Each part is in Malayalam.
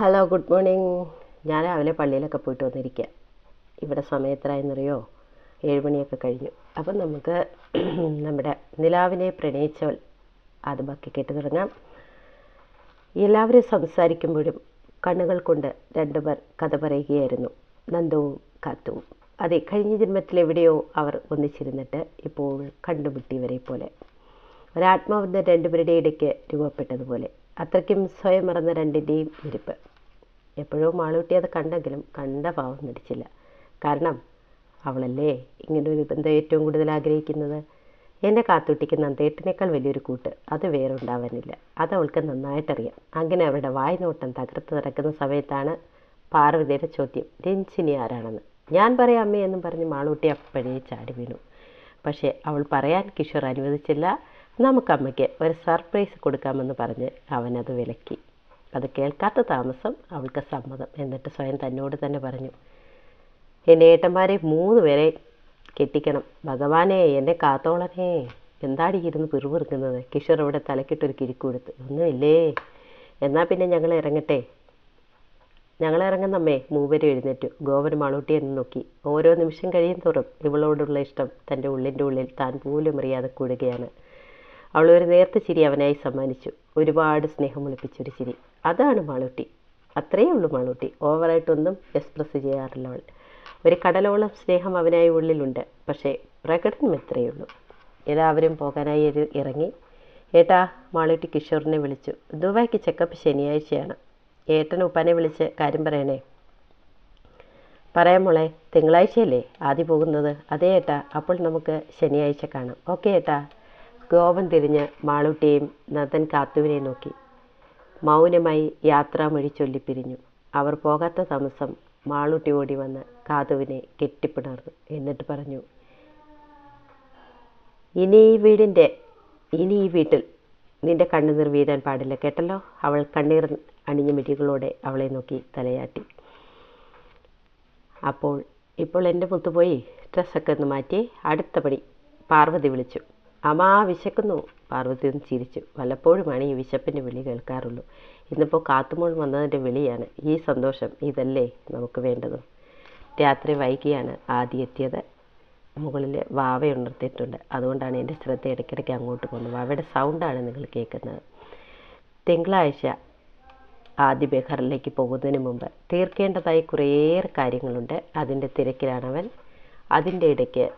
ഹലോ ഗുഡ് മോർണിംഗ് ഞാൻ രാവിലെ പള്ളിയിലൊക്കെ പോയിട്ട് വന്നിരിക്കുക ഇവിടെ സമയം എത്രയെന്നറിയോ ഏഴ് മണിയൊക്കെ കഴിഞ്ഞു. അപ്പം നമുക്ക് നമ്മുടെ നിലാവിനെ പ്രണയിച്ചവൾ അത് ബാക്കി കേട്ട് തുടങ്ങാം. എല്ലാവരും സംസാരിക്കുമ്പോഴും കണ്ണുകൾ കൊണ്ട് രണ്ടുപേർ കഥ പറയുകയായിരുന്നു. നന്ദവും കാത്തുവും. അതെ കഴിഞ്ഞ ജന്മത്തിൽ എവിടെയോ അവർ ഒന്നിച്ചിരുന്നിട്ട് ഇപ്പോൾ കണ്ടുമുട്ടിയവരെ പോലെ. ഒരാത്മാവിന്റെ രണ്ടുപേരുടെ ഇടയ്ക്ക് രൂപപ്പെട്ടതുപോലെ. അത്രയ്ക്കും സ്വയം മറന്ന രണ്ടിന്റെയും ഇരിപ്പ്. എപ്പോഴോ മാളൂട്ടി അത് കണ്ടെങ്കിലും കണ്ട ഭാവം നടിച്ചില്ല കാരണം അവളല്ലേ ഇങ്ങനൊരു ബന്ധം ഏറ്റവും കൂടുതൽ ആഗ്രഹിക്കുന്നത്? എന്നെ കാത്തുട്ടിക്ക് നന്ദേട്ടിനേക്കാൾ വലിയൊരു കൂട്ട് അത് വേറെ ഉണ്ടാവാനില്ല അത് അവൾക്ക് നന്നായിട്ടറിയാം. അങ്ങനെ അവരുടെ വായ്നോട്ടം തകർത്ത് നടക്കുന്ന സമയത്താണ് പാർവതിയുടെ ചോദ്യം രഞ്ജിനി ആരാണെന്ന്. ഞാൻ പറയാം അമ്മേ എന്നും പറഞ്ഞ് മാളൂട്ടി അപ്പോഴേ ചാടി വീണു. പക്ഷേ അവൾ പറയാൻ കിഷോർ അനുവദിച്ചില്ല. നമുക്കമ്മയ്ക്ക് ഒരു സർപ്രൈസ് കൊടുക്കാമെന്ന് പറഞ്ഞ് അവനത് വിലക്കി. അത് കേൾക്കാത്ത താമസം അവൾക്ക് സമ്മതം എന്നിട്ട് സ്വയം തന്നോട് തന്നെ പറഞ്ഞു എന്റെ ഏട്ടന്മാരെ മൂന്ന് പേരെ കെട്ടിക്കണം. ഭഗവാനെ എന്നെ കാത്തോളനേ. എന്താടി ഇരുന്ന് പിറുപിറുക്കുന്നത്? കിഷോർ അവിടെ തലക്കിട്ടൊരു കിരിക്കു കൊടുത്ത്. ഒന്നുമില്ലേ? എന്നാൽ പിന്നെ ഞങ്ങൾ ഇറങ്ങട്ടെ. ഞങ്ങൾ ഇറങ്ങുന്നമ്മേ. മൂവരും എഴുന്നേറ്റു. ഗോവൻ മാളൂട്ടി എന്ന് നോക്കി. ഓരോ നിമിഷം കഴിയും തോറും ഇവളോടുള്ള ഇഷ്ടം തന്റെ ഉള്ളിന്റെ ഉള്ളിൽ താൻ പോലും അറിയാതെ കൂടുകയാണ്. അവൾ ഒരു നേർത്ത ചിരി അവനായി സമ്മാനിച്ചു. ഒരുപാട് സ്നേഹം ഒളിപ്പിച്ചൊരു ചിരി. അതാണ് മാളൂട്ടി. അത്രയേ ഉള്ളൂ മാളൂട്ടി. ഓവറായിട്ടൊന്നും എക്സ്പ്രസ് ചെയ്യാറില്ല അവൾ. ഒരു കടലോളം സ്നേഹം അവനായി ഉള്ളിലുണ്ട്. പക്ഷേ പ്രകടനം എത്രയേ ഉള്ളൂ. എല്ലാവരും പോകാനായി ഇറ- ഇറങ്ങി. ഏട്ടാ മാളൂട്ടി കിഷോറിനെ വിളിച്ചു. ദുബായ്ക്ക് ചെക്കപ്പ് ശനിയാഴ്ചയാണ്. ഏട്ടൻ ഉപ്പാനെ വിളിച്ച് കാര്യം പറയണേ. പറയാം മോളെ തിങ്കളാഴ്ചയല്ലേ? ആദ്യം പോകുന്നത്. അതേ ഏട്ടാ അപ്പോൾ നമുക്ക് ശനിയാഴ്ച കാണാം. ഓക്കെ ഏട്ടാ. ഗോപൻ തിരിഞ്ഞ് മാളൂട്ടിയെയും നന്ദൻ കാത്തുവിനെയും നോക്കി. മൗനമായി യാത്രാമൊഴി ചൊല്ലിപ്പിരിഞ്ഞു അവർ പോകാത്ത താമസം മാളൂട്ടി ഓടി വന്ന് കാതുവിനെ കെട്ടിപ്പിണർന്നു എന്നിട്ട് പറഞ്ഞു ഇനി ഈ വീടിന്റെ ഇനി ഈ വീട്ടിൽ നിന്റെ കണ്ണുനീർ വീഴാൻ പാടില്ല കേട്ടല്ലോ? അവൾ കണ്ണീർ അണിഞ്ഞ മിടികളോടെ അവളെ നോക്കി തലയാട്ടി. അപ്പോൾ ഇപ്പോൾ എന്റെ മുത്തുപോയി ഡ്രസ്സൊക്കെ ഒന്ന് മാറ്റി അടുത്ത പടി പാർവതി വിളിച്ചു. അമ്മാ വിശക്കുന്നു പാർവതി ഒന്ന് ചിരിച്ചു. വല്ലപ്പോഴുമാണ് ഈ വിശപ്പിന്റെ വിളി കേൾക്കാറുള്ളൂ. ഇന്നിപ്പോൾ കാത്തുമോൾ വന്നതിന്റെ വിളിയാണ്. ഈ സന്തോഷം ഇതല്ലേ നമുക്ക് വേണ്ടത്? രാത്രി വൈകിയാണ് ആദ്യം എത്തിയത്. മുകളിൽ വാവ ഉണർത്തിയിട്ടുണ്ട്. അതുകൊണ്ടാണ് എന്റെ ശ്രദ്ധ ഇടയ്ക്കിടയ്ക്ക് അങ്ങോട്ട് പോകുന്നത്. വാവയുടെ സൗണ്ടാണ് നിങ്ങൾ കേൾക്കുന്നത്. തിങ്കളാഴ്ച ആദ്യ ബെഹറിലേക്ക് പോകുന്നതിന് മുമ്പ് തീർക്കേണ്ടതായി കുറേയേറെ കാര്യങ്ങളുണ്ട്. അതിന്റെ തിരക്കിലാണവൻ. അതിന്റെ ഇടയ്ക്ക്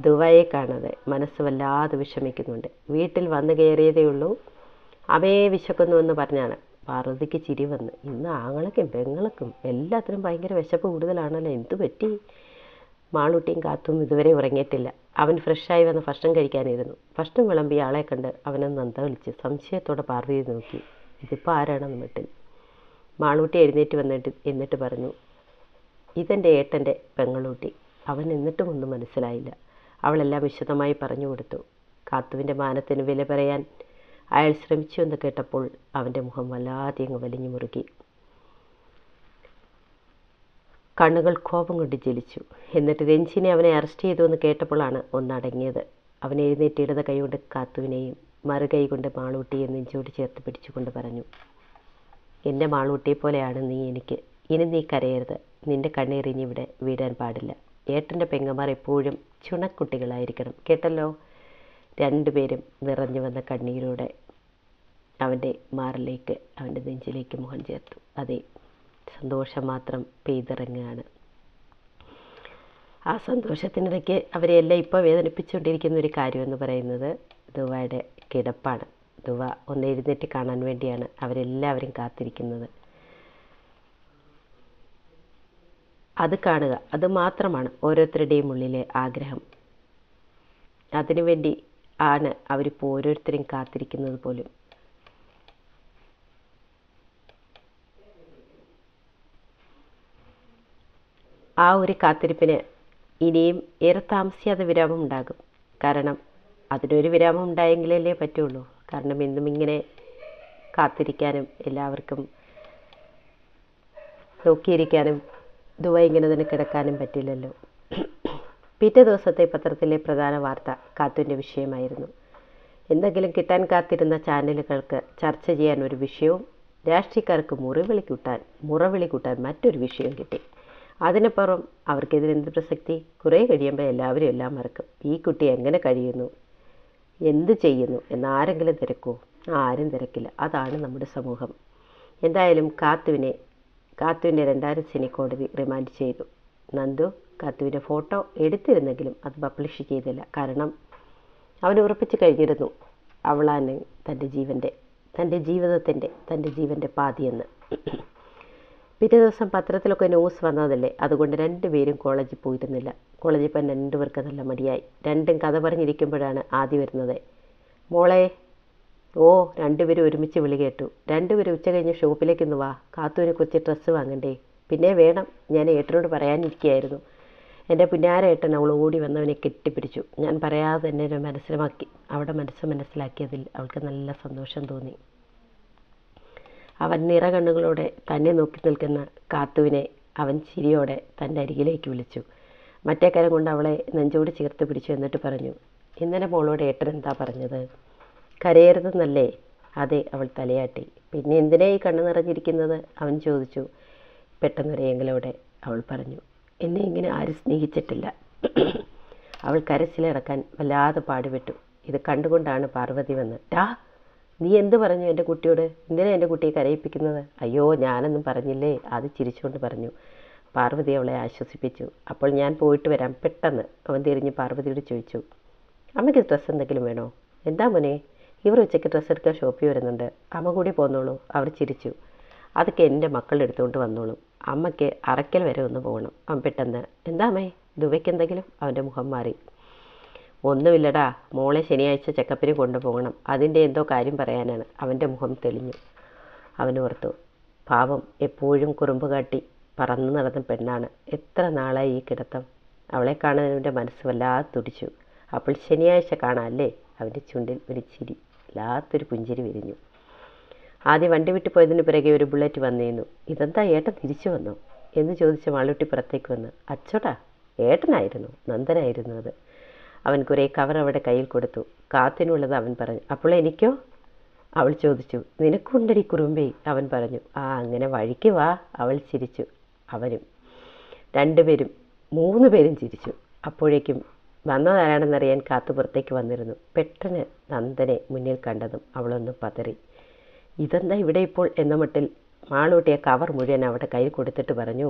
ദുബായെ കാണാതെ മനസ്സ് വല്ലാതെ വിഷമിക്കുന്നുണ്ട്. വീട്ടിൽ വന്നു കയറിയതേ ഉള്ളൂ. അവയെ വിശക്കുന്നുവെന്ന് പറഞ്ഞാണ്. പാർവതിക്ക് ചിരി വന്ന്. ഇന്ന് ആങ്ങളക്കും പെങ്ങളക്കും എല്ലാത്തിനും ഭയങ്കര വിശപ്പ് കൂടുതലാണല്ലോ. എന്തു പറ്റി? മാളൂട്ടിയും കാത്തും ഇതുവരെ ഉറങ്ങിയിട്ടില്ല. അവൻ ഫ്രഷായി വന്ന് ഭക്ഷണം കഴിക്കാനിരുന്നു. ഭക്ഷണം വിളമ്പി ആളെ കണ്ട് അവനെ നന്ദ വിളിച്ച് സംശയത്തോടെ പാർവതി നോക്കി. ഇതിപ്പോൾ ആരാണെന്ന് വീട്ടിൽ മാളൂട്ടി എഴുന്നേറ്റ് വന്നിട്ട് എന്നിട്ട് പറഞ്ഞു ഇതെന്റെ ഏട്ടന്റെ പെങ്ങളൂട്ടി. അവൻ എന്നിട്ടും ഒന്നും മനസ്സിലായില്ല. അവളെല്ലാം വിശദമായി പറഞ്ഞു കൊടുത്തു. കാത്തുവിന്റെ മാനത്തിന് വില പറയാൻ അയാൾ ശ്രമിച്ചു എന്ന് കേട്ടപ്പോൾ അവന്റെ മുഖം വല്ലാതെ അങ്ങ് വലിഞ്ഞു മുറുകി. കണ്ണുകൾ കോപം കൊണ്ട് ജലിച്ചു എന്നിട്ട് രഞ്ജിനെ അവനെ അറസ്റ്റ് ചെയ്തു എന്ന് കേട്ടപ്പോഴാണ് ഒന്നടങ്ങിയത്. അവൻ എഴുന്നേറ്റ് ഇടത കൈകൊണ്ട് കാത്തുവിനെയും മറുകൈ കൊണ്ട് മാളൂട്ടിയെ നെഞ്ചോട് ചേർത്ത് പിടിച്ചുകൊണ്ട് പറഞ്ഞു എന്റെ മാളൂട്ടിയെ പോലെയാണ് നീ എനിക്ക്. ഇനി നീ കരയരുത്. നിന്റെ കണ്ണീർ ഇനി ഇവിടെ വീഴാൻ പാടില്ല. ഏട്ടന്റെ പെങ്ങന്മാർ എപ്പോഴും ചുണക്കുട്ടികളായിരിക്കണം. കേട്ടല്ലോ? രണ്ടുപേരും നിറഞ്ഞു വന്ന കണ്ണീരോടെ അവന്റെ മാറിലേക്ക് അവന്റെ നെഞ്ചിലേക്ക് മുഖം ചേർത്തു. അതെ സന്തോഷം മാത്രം പെയ്തിറങ്ങുകയാണ് ആ സന്തോഷത്തിനിടയ്ക്ക് അവരെല്ലാം ഇപ്പോൾ വേദനിപ്പിച്ചുകൊണ്ടിരിക്കുന്ന ഒരു കാര്യമെന്ന് പറയുന്നത് ദുവയുടെ കിടപ്പാണ്. ദുവ ഒന്ന് എഴുന്നേറ്റ് കാണാൻ വേണ്ടിയാണ് അവരെല്ലാവരും കാത്തിരിക്കുന്നത്. അത് കാണുക. അത് മാത്രമാണ് ഓരോരുത്തരുടെയും ഉള്ളിലെ ആഗ്രഹം. അതിനുവേണ്ടി ആണ് അവരിപ്പോൾ ഓരോരുത്തരും കാത്തിരിക്കുന്നത് പോലും. ആ ഒരു കാത്തിരിപ്പിന് ഇനിയും ഏറെ താമസിയാതെ വിരാമം ഉണ്ടാകും. കാരണം അതിനൊരു വിരാമം ഉണ്ടായെങ്കിലല്ലേ പറ്റുള്ളൂ. കാരണം എന്നും ഇങ്ങനെ കാത്തിരിക്കാനും എല്ലാവർക്കും നോക്കിയിരിക്കാനും ദുബായ് ഇങ്ങനെ തന്നെ കിടക്കാനും പറ്റില്ലല്ലോ. പിറ്റേ ദിവസത്തെ പത്രത്തിലെ പ്രധാന വാർത്ത കാത്തുവിന്റെ വിഷയമായിരുന്നു. എന്തെങ്കിലും കിട്ടാൻ കാത്തിരുന്ന ചാനലുകൾക്ക് ചർച്ച ചെയ്യാൻ ഒരു വിഷയവും രാഷ്ട്രീയക്കാർക്ക് മുറിവിളി കൂട്ടാൻ മുറവിളി കൂട്ടാൻ മറ്റൊരു വിഷയം കിട്ടി. അതിനപ്പുറം അവർക്കെതിരെന്ത് പ്രസക്തി? കുറേ കഴിയുമ്പോൾ എല്ലാവരും എല്ലാം മറക്കും. ഈ കുട്ടി എങ്ങനെ കഴിയുന്നു? എന്ത് ചെയ്യുന്നു? എന്നാരെങ്കിലും തിരക്കുമോ ആരും തിരക്കില്ല. അതാണ് നമ്മുടെ സമൂഹം. എന്തായാലും കാത്തുവിനെ കാത്തുവിനെ രണ്ടായിരം സിനി കോടതി റിമാൻഡ് ചെയ്തു. നന്ദു കാത്തുവിന്റെ ഫോട്ടോ എടുത്തിരുന്നെങ്കിലും അത് പബ്ലിഷ് ചെയ്തില്ല. കാരണം അവൻ ഉറപ്പിച്ചു കഴിഞ്ഞിരുന്നു. അവളാണ് തന്റെ ജീവന്റെ തന്റെ ജീവിതത്തിന്റെ തന്റെ ജീവന്റെ പാതിയെന്ന്. പിറ്റേ ദിവസം പത്രത്തിലൊക്കെ ന്യൂസ് വന്നതല്ലേ? അതുകൊണ്ട് രണ്ടുപേരും കോളേജിൽ പോയിരുന്നില്ല. കോളേജിൽ പോകാൻ രണ്ടുപേർക്ക് നല്ല മടിയായി. രണ്ടും കഥ പറഞ്ഞിരിക്കുമ്പോഴാണ് ആദ്യം വരുന്നത്. മോളെ ഓ രണ്ടുപേരും ഒരുമിച്ച് വിളി കേട്ടു. രണ്ടുപേരും ഉച്ച കഴിഞ്ഞ് ഷോപ്പിലേക്ക് ഒന്ന് വാ. കാത്തുവിനെ കുറിച്ച് ഡ്രസ്സ് വാങ്ങണ്ടേ? പിന്നെ വേണം. ഞാൻ ഏട്ടനോട് പറയാനിരിക്കുകയായിരുന്നു. എന്റെ പുന്നാരേട്ടൻ അവൾ ഓടി വന്നവനെ കെട്ടിപ്പിടിച്ചു. ഞാൻ പറയാതെ തന്നെ ഒരു മനസ്സിലാക്കി. അവിടെ മനസ്സ് മനസ്സിലാക്കിയതിൽ അവൾക്ക് നല്ല സന്തോഷം തോന്നി. അവൻ നിറകണ്ണുകളോടെ തന്നെ നോക്കി നിൽക്കുന്ന കാത്തുവിനെ അവൻ ചിരിയോടെ തന്റെ അരികിലേക്ക് വിളിച്ചു. മറ്റേ കരം കൊണ്ട് അവളെ നെഞ്ചോട് ചേർത്ത് പിടിച്ചു എന്നിട്ട് പറഞ്ഞു ഇന്നലെ മോളോട് ഏട്ടൻ എന്താ പറഞ്ഞത്? കരയരുതെന്നല്ലേ? അതെ അവൾ തലയാട്ടി. പിന്നെ എന്തിനാ ഈ കണ്ണു നിറഞ്ഞിരിക്കുന്നത്? അവൻ ചോദിച്ചു. പെട്ടെന്നൊരേങ്കലോടെ അവൾ പറഞ്ഞു എന്നെ ഇങ്ങനെ ആരും സ്നേഹിച്ചിട്ടില്ല. അവൾ കരച്ചിലിറക്കാൻ വല്ലാതെ പാടുപെട്ടു. ഇത് കണ്ടുകൊണ്ടാണ് പാർവതി വന്ന് ടാ നീ എന്ത് പറഞ്ഞു എന്റെ കുട്ടിയോട്? എന്തിനാ എന്റെ കുട്ടിയെ കരയിപ്പിക്കുന്നത്? അയ്യോ ഞാനൊന്നും പറഞ്ഞില്ലേ? അത് ചിരിച്ചുകൊണ്ട് പറഞ്ഞു. പാർവതി അവളെ ആശ്വസിപ്പിച്ചു. അപ്പോൾ ഞാൻ പോയിട്ട് വരാം പെട്ടെന്ന് അവൻ തിരിഞ്ഞ് പാർവതിയോട് ചോദിച്ചു. അമ്മയ്ക്ക് ഡ്രസ്സ് എന്തെങ്കിലും വേണോ? എന്താ മോനെ? ഇവർ ഉച്ചയ്ക്ക് ഡ്രസ്സ് എടുക്കാൻ ഷോപ്പിൽ വരുന്നുണ്ട്. അമ്മ കൂടി പോന്നോളൂ. അവർ ചിരിച്ചു. അതൊക്കെ എന്റെ മക്കളുടെ എടുത്തുകൊണ്ട് വന്നോളൂ. അമ്മയ്ക്ക് അറയ്ക്കൽ വരെ ഒന്ന് പോകണം. അവൻ പെട്ടെന്ന്. എന്താ അമ്മേ? ദുബയ്ക്ക് എന്തെങ്കിലും? അവന്റെ മുഖം മാറി. ഒന്നുമില്ലടാ. മോളെ ശനിയാഴ്ച ചെക്കപ്പിന് കൊണ്ടുപോകണം. അതിന്റെ എന്തോ കാര്യം പറയാനാണ്. അവന്റെ മുഖം തെളിഞ്ഞു. അവൻ ഓർത്തു. പാവം എപ്പോഴും കുറുമ്പ് കാട്ടി പറന്നു നടന്ന പെണ്ണാണ്. എത്ര നാളായി ഈ കിടത്തം? അവളെ കാണാൻ അവന്റെ മനസ്സ് വല്ലാതെ തുടിച്ചു. അപ്പോൾ ശനിയാഴ്ച കാണാം അല്ലേ? അവന്റെ ചുണ്ടിൽ ഒരു ചിരി. വല്ലാത്തൊരു പുഞ്ചിരി വിരിഞ്ഞു. ആദ്യം വണ്ടി വിട്ടു പോയതിന് പിറകെ ഒരു ബുള്ളറ്റ് വന്നിരുന്നു. ഇതെന്താ ഏട്ടൻ തിരിച്ചു വന്നു? എന്ന് ചോദിച്ച മാളുട്ടി പുറത്തേക്ക് വന്ന്. അച്ചോടാ ഏട്ടനായിരുന്നു നന്ദനായിരുന്നു അത്. അവൻ കുറേ കവർ അവിടെ കയ്യിൽ കൊടുത്തു. കാത്തിനുള്ളത് അവൻ പറഞ്ഞു. അപ്പോൾ എനിക്കോ? അവൾ ചോദിച്ചു. നിനക്കുണ്ടടി കുറുമ്പേ അവൻ പറഞ്ഞു. ആ അങ്ങനെ വഴിക്ക് വാ അവൾ ചിരിച്ചു. അവനും രണ്ടുപേരും മൂന്ന് പേരും ചിരിച്ചു. അപ്പോഴേക്കും വന്നതാരാണെന്നറിയാൻ കാത്തു പുറത്തേക്ക് വന്നിരുന്നു. പെട്ടെന്ന് നന്ദനെ മുന്നിൽ കണ്ടതും അവളൊന്ന് പതറി. ഇതെന്താ ഇവിടെ ഇപ്പോൾ? എന്ന മട്ടിൽ മാളൂട്ടിയ കവർ മുഴുവൻ അവിടെ കയ്യിൽ കൊടുത്തിട്ട് പറഞ്ഞു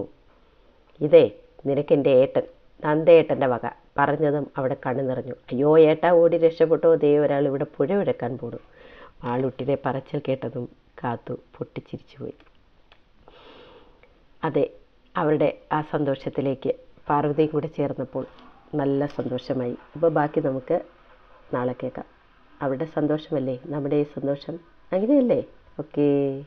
ഇതേ നിനക്കെന്റെ ഏട്ടൻ നന്ദേട്ടന്റെ വക പറഞ്ഞതും അവിടെ കണ്ണു നിറഞ്ഞു. അയ്യോ ഏട്ടാ ഓടി രക്ഷപ്പെട്ടോ? ദേ ഒരാൾ ഇവിടെ പുഴ വിടക്കാൻ പോടും മാളൂട്ടിയുടെ പറച്ചൽ കേട്ടതും കാത്തു പൊട്ടിച്ചിരിച്ചുപോയി അതെ അവരുടെ ആ സന്തോഷത്തിലേക്ക് പാർവതിയും കൂടെ ചേർന്നപ്പോൾ നല്ല സന്തോഷമായി. അപ്പോൾ ബാക്കി നമുക്ക് നാളെ കേൾക്കാം. അവരുടെ സന്തോഷമല്ലേ? നമ്മുടെ ഈ സന്തോഷം അങ്ങനെയല്ലേ? ഓക്കേ.